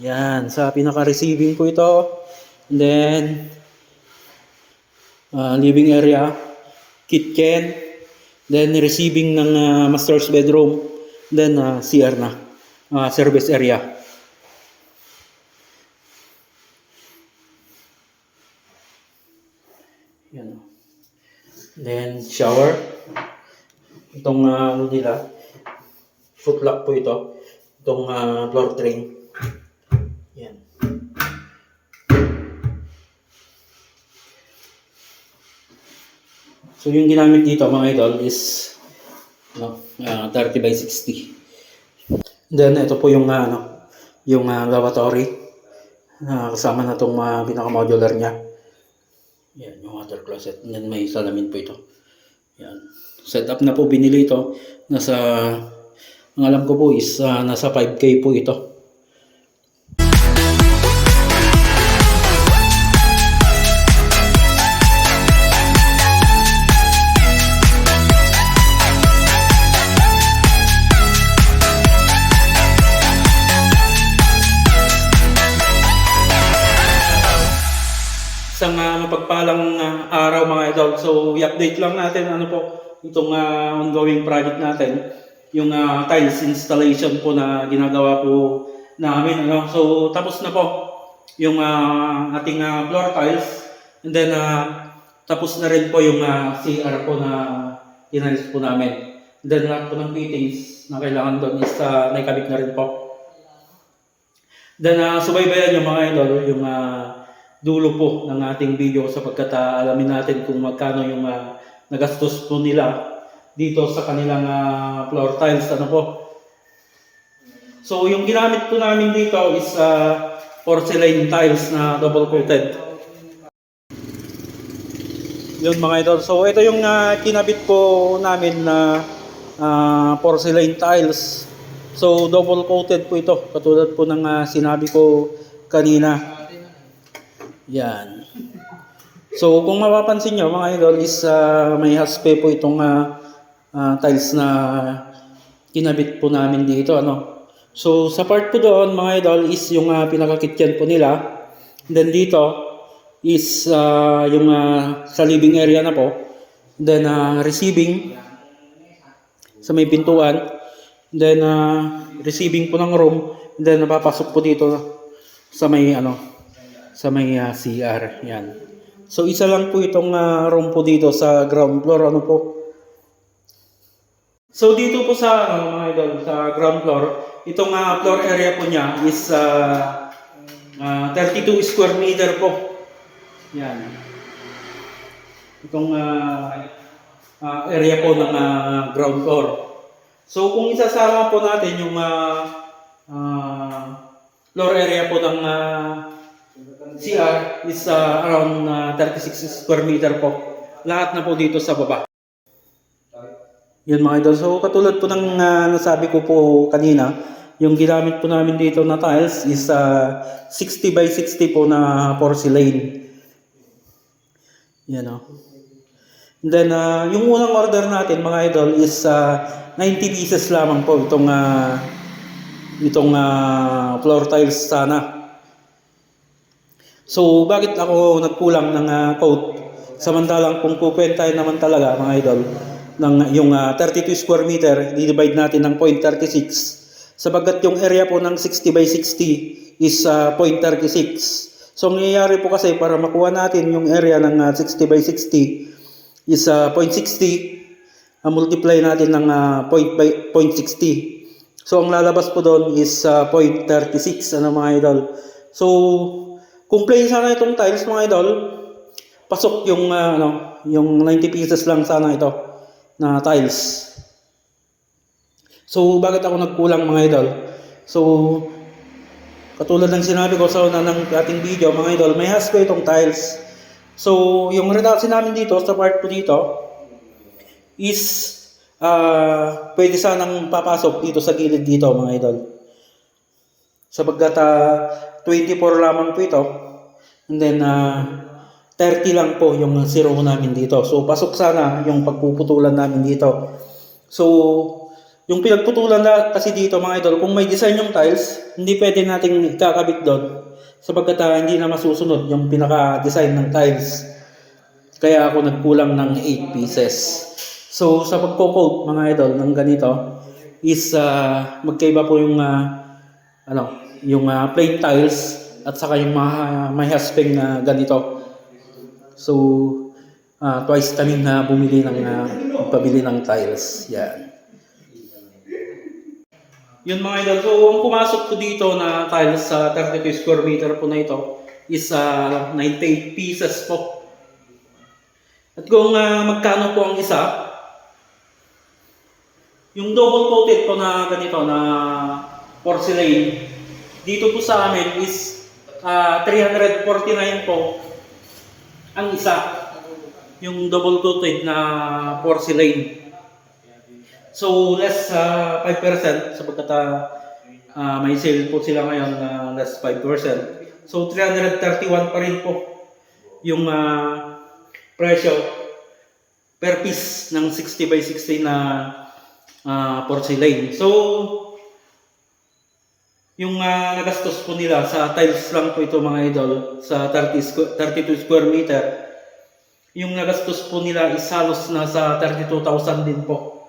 Yan, sa pinaka-receiving po ito. And then, ah, living area, kitchen, then receiving ng ah, master's bedroom, then ah, CR na, ah, service area. Yan. Then, shower. Itong ah, ano nila, footlock po ito. Itong ah, floor drain. So yung ginamit dito mga idol is no, ah, 30 by 60. Then ito po yung ah, ano, yung ah, lavatory na kasama na itong uh, pinaka-modular niya. Yan, yung water closet. And may salamin po ito. Yan. Set up na po binili ito. Nasa, ang alam ko po is ah, nasa 5K po ito. Isang ah, mapagpalang ah, araw mga idol. So, i-update lang natin ano po itong ah, ongoing project natin. Yung ah, tiles installation po na ginagawa po namin. Ano? So, tapos na po yung ah, ating ah, floor tiles. And then, ah, tapos na rin po yung ah, CR po na tinalis po namin. And then, lahat po ng fittings na kailangan doon is uh, naikabit na rin po. Then, uh, subaybayan yung mga idol, yung ah, dulo po ng ating video sapagkat ah, alamin natin kung magkano yung ah, nagastos po nila dito sa kanilang ah, floor tiles. Ano po? So, yung ginamit po namin dito is ah, porcelain tiles na double coated. Yun mga idol. So, ito yung ah, kinabit po namin na ah, porcelain tiles. So, double coated po ito. Katulad po ng ah, sinabi ko kanina. Yan. So, kung mapapansin nyo, mga idol, is ah, may haspe po itong ah, ah, tiles na kinabit po namin dito. Ano? So, sa part po doon, mga idol, is yung uh, pinaka-kitchen po nila. Then dito is ah, yung ah, sa living area na po. Then ah, receiving sa may pintuan. Then ah, receiving po ng room. Then napapasok po dito sa may ano sa may ah, CR. Yan. So isa lang po itong ah, room po dito sa ground floor. Ano po? So dito po sa ano, mga idol, sa ground floor, itong ah, floor area po niya is ah, ah, 32 square meter po. Yan. Itong ah, ah, area po ng ah, ground floor. So kung isasama po natin yung ah, ah, floor area po ng ah, CR is ah, around ah, 36 square meter po. Lahat na po dito sa baba. Yan mga idol. So katulad po ng ah, nasabi ko po kanina, yung ginamit po namin dito na tiles is ah, 60 by 60 po na porcelain. Yan o. And then ah, yung unang order natin mga idol is ah, 90 pieces lamang po itong ah, itong ah, floor tiles sana. So, bakit ako nagkulang ng uh, quote? Samantalang kung kukwentahin naman talaga, mga idol, ng yung ah, 32 square meter, di-divide natin ng 0.36. Sabagat yung area po ng 60 by 60 is ah, 0.36. So, ang nangyayari po kasi para makuha natin yung area ng ah, 60 by 60 is ah, 0.60. Ah, multiply natin ng ah, point by 0.60. So, ang lalabas po doon is ah, 0.36, ano mga idol. So, kung sana itong tiles mga idol, pasok yung ah, ano, yung 90 pieces lang sana ito na tiles. So bakit ako nagkulang mga idol? So katulad ng sinabi ko sa una ng ating video mga idol, may haspo itong tiles. So yung reduction namin dito sa part po dito is ah pwede sanang papasok dito sa gilid dito mga idol. Sabagkat ah, 24 lamang po ito. And then ah 30 lang po yung zero namin dito. So pasok sana yung pagpuputulan namin dito. So Yung pinagputulan na kasi dito mga idol, kung may design yung tiles, hindi pwede nating kakabit doon sapagkat ah, hindi na masusunod yung pinaka-design ng tiles. Kaya ako nagkulang ng 8 pieces. So sa pagko-coat mga idol ng ganito is ah, magkaiba po yung ah, ano, yung ah, plain tiles at saka yung mga may haspeng na ganito. So ah, twice kami na bumili ng ah, pabili ng tiles. Yan. Yun mga idol. So, ang pumasok po dito na tiles sa 32 square meter po na ito is ah, 98 pieces po. At kung ah, magkano po ang isa, yung double coated po na ganito na porcelain, dito po sa amin is ah, 349 po ang isa. Yung double coated na porcelain. So less uh, 5% sapagkat uh, uh, may sale po sila ngayon na less 5%. So 331 pa rin po yung uh, presyo per piece ng 60 by 60 na uh, porcelain. So yung uh, nagastos po nila sa tiles lang po ito mga idol sa 30 squ- 32 square meter yung nagastos po nila is halos nasa 32,000 din po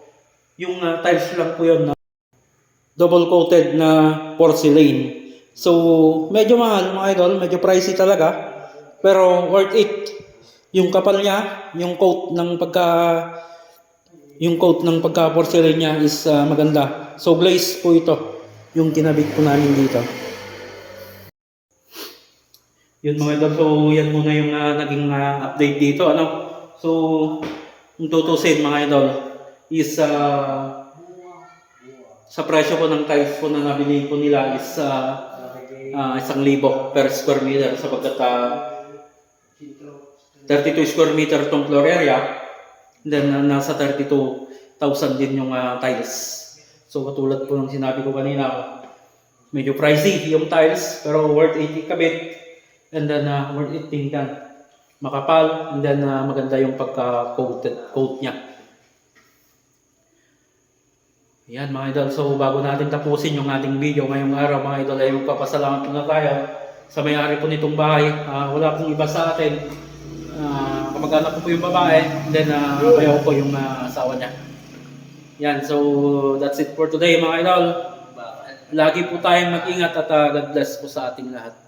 yung uh, tiles lang po yun na double coated na porcelain. So, medyo mahal mga idol, medyo pricey talaga. Pero worth it. Yung kapal niya, yung coat ng pagka yung coat ng pagka porcelain niya is uh, maganda. So, glaze po ito yung kinabit po namin dito. Yun mga idol, so yan muna yung uh, naging uh, update dito. Ano? So, yung tutusin mga idol, is uh, sa presyo po ng tiles po na nabili po nila is uh, uh, isang libo per square meter sapagkat uh, 32 square meter tong floor area then uh, nasa 32,000 din yung uh, tiles so katulad po ng sinabi ko kanina medyo pricey yung tiles pero worth 80 kabit and then uh, worth it tingnan makapal and then uh, maganda yung pagka-coat coat niya Yan mga idol, so bago natin tapusin yung ating video ngayong araw mga idol ay magpapasalamat muna tayo sa may-ari po nitong bahay. Ah, wala pong iba sa atin. Uh, kamag-anak ko po yung babae, then uh, bayaw ko yung ah, asawa niya. Yan, so that's it for today mga idol. Lagi po tayong mag-ingat at ah, God bless po sa ating lahat.